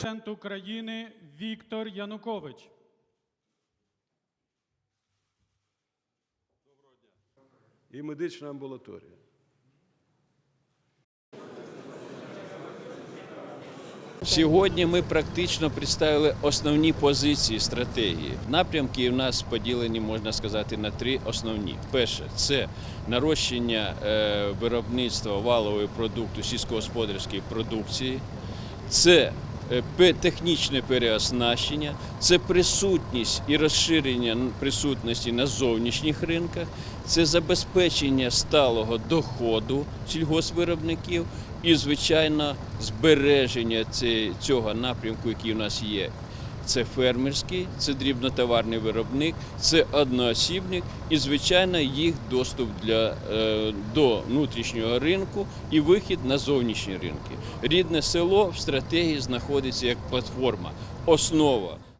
Президент України Віктор Янукович. і медична амбулаторія. Сьогодні ми практично представили основні позиції стратегії. Напрямки у нас поділені, можна сказати, на три основні. Перше це нарощення е, виробництва валової продукту сільськогосподарської продукції. Це технічне переоснащення, це присутність і розширення присутності на зовнішніх ринках, це забезпечення сталого доходу сільгоспвиробників і, звичайно, збереження цього напрямку, який у нас є. Це фермерський, це дрібнотоварний виробник, це одноосібник і, звичайно, їх доступ для, е, до внутрішнього ринку і вихід на зовнішні ринки. Рідне село в стратегії знаходиться як платформа, основа